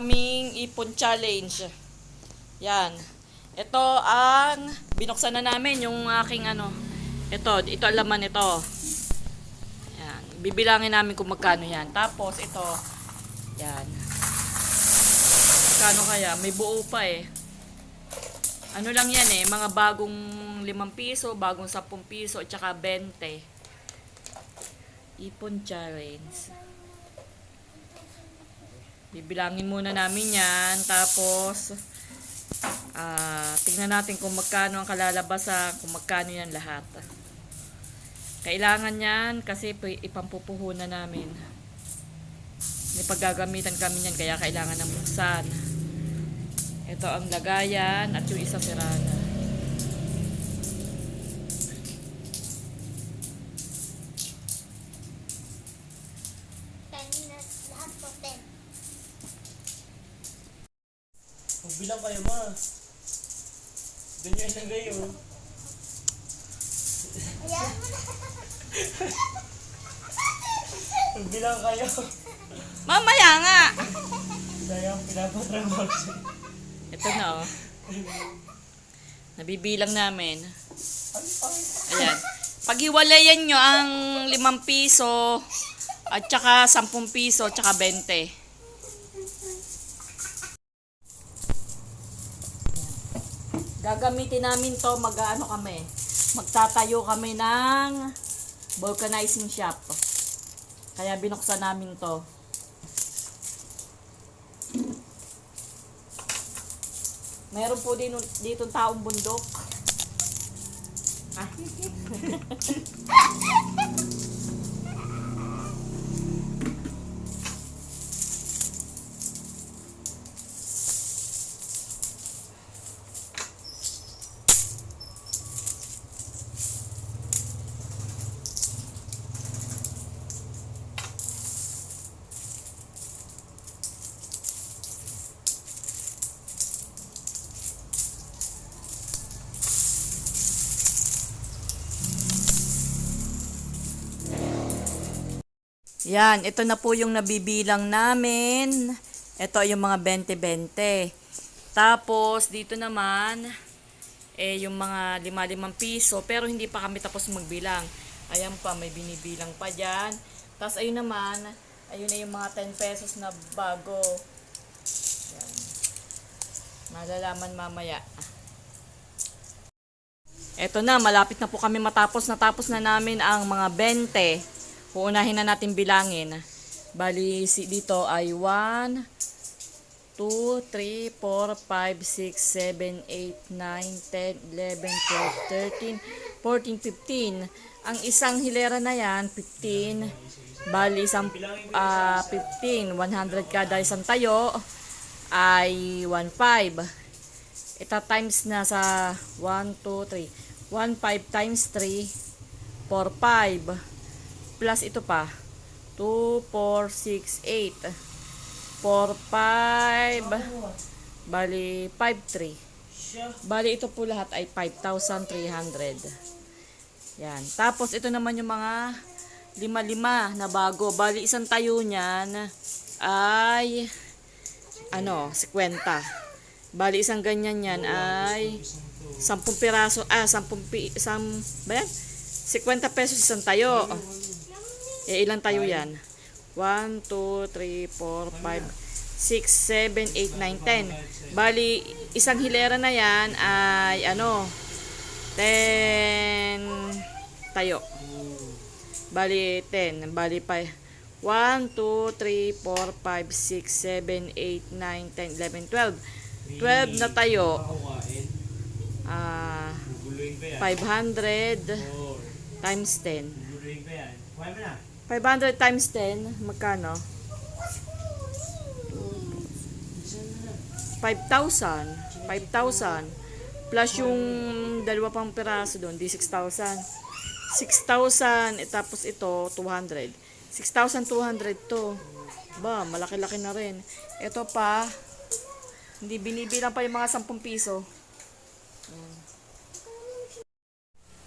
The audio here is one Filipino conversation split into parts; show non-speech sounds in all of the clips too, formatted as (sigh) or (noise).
aming ipon challenge. Yan. Ito ang binuksan na namin yung aking ano. Ito, ito ang laman ito. Yan. Bibilangin namin kung magkano yan. Tapos ito. Yan. Magkano kaya? May buo pa eh. Ano lang yan eh, mga bagong 5 piso, bagong 10 piso, at saka 20. Ipon challenge. Bibilangin muna namin yan. Tapos, ah tingnan natin kung magkano ang kalalabasan, kung magkano yan lahat. Kailangan yan kasi pu- ipampupuhunan namin. May paggagamitan kami yan, kaya kailangan ng buksan. Ito ang lagayan at yung isa sirana. Magbilang kayo, ma. Doon yung isang gayo. Ayan mo na. Magbilang kayo. Mamaya nga! Sayang, pinapatrabaho siya. Ito na oh. Nabibilang namin. Ay, ay. Ayan. Paghiwalayan nyo ang 5 piso at saka 10 piso at saka 20. Gagamitin namin to mag-ano kami. Magtatayo kami ng vulcanizing shop. Kaya binuksan namin to. Meron po din dito taong bundok. Ah. (laughs) Yan, ito na po yung nabibilang namin. Ito yung mga 20-20. Tapos, dito naman, eh, yung mga 5-5 piso. Pero hindi pa kami tapos magbilang. Ayan pa, may binibilang pa dyan. Tapos, ayun naman, ayun na yung mga 10 pesos na bago. Yan. Malalaman mamaya. Eto na, malapit na po kami matapos. Natapos na namin ang mga 20. Uunahin na natin bilangin. Bali, si dito ay 1, 2, 3, 4, 5, 6, 7, 8, 9, 10, 11, 12, 13, 14, 15. Ang isang hilera na yan, 15. Bali, isang ah, 15. 100 kada isang tayo ay 1.5. Ito times na sa 1, 2, 3. 1, 5 times 3, 4, 5 plus ito pa. 2, 4, 6, 8. 4, 5. Bali, 5, 3. Siya. Bali, ito po lahat ay 5,300. Yan. Tapos, ito naman yung mga lima-lima na bago. Bali, isang tayo niyan ay ano, 50. Bali, isang ganyan yan ay 10 piraso, ah, 10 pi, 10, ba yan? 50 pesos isang tayo. Eh, ilan tayo yan? 1, 2, 3, 4, 5, 6, 7, 8, 9, 10. Bali, isang hilera na yan ay ano, 10 tayo. Bali, 10. Bali, pa. 1, 2, 3, 4, 5, 6, 7, 8, 9, 10, 11, 12. 12 na tayo. Ah, yan. 500 Four. times 10. Guguluhin ko yan. Kuha mo na. 500 times 10, magkano? 5,000. 5,000. Plus yung dalawa pang piraso doon, di 6,000. 6,000, eh, tapos ito, 200. 6,200 to. Ba, malaki-laki na rin. Ito pa, hindi binibilang pa yung mga 10 piso.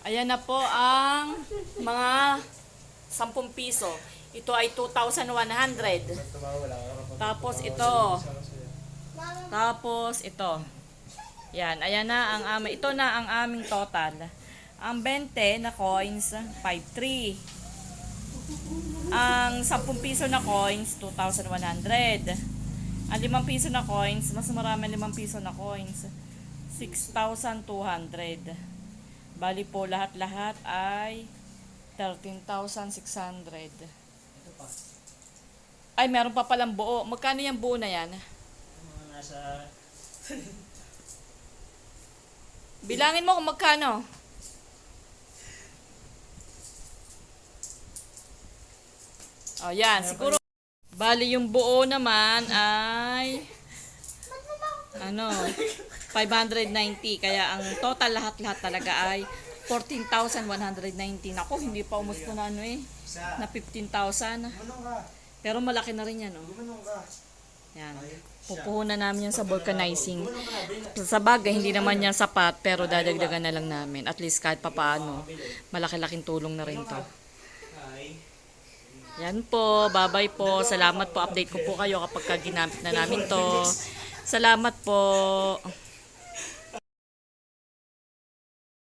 Ayan. Na po ang mga 10 piso. Ito ay 2,100. Tapos ito, Tapos, ito. Yan, ayan na ang aming, ito na ang aming total. Ang 20 na coins, 5.3. Ang 10 piso na coins, 2,100. Ang 5 piso na coins, mas marami ang 5 piso na coins, 6,200. Bali po lahat-lahat ay 13,600. Ito pa. Ay, meron pa palang buo. Magkano yung buo na yan? Mga nasa... (laughs) Bilangin mo kung magkano. O, yan. Siguro, bali yung buo naman ay, ano, 590. Kaya ang total lahat-lahat talaga ay 14,119. Ako, hindi pa umusta na ano eh. Na 15,000. Gumanong ka. Pero malaki na rin yan, oh. Yan. Pupuhunan namin yan sa vulcanizing. Sa bagay, hindi naman yan sapat, pero dadagdagan na lang namin. At least kahit papaano, malaki-laking tulong na rin to. Yan po, bye-bye po. Salamat po, update ko po kayo kapag ka ginamit na namin to. Salamat po.